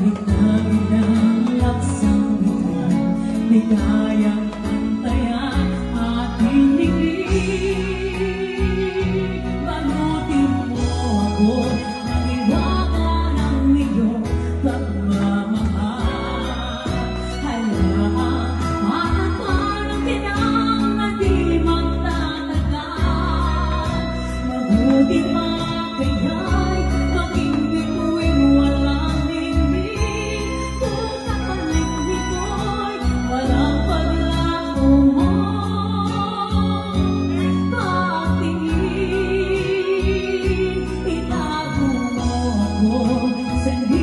Kahit hangin ang laksang ito, may kayang pantaya at hinigin. Bagutin mo ako, ang iwata ng iyong pagmamahal. Halaan, matat pa ng pinang na di and he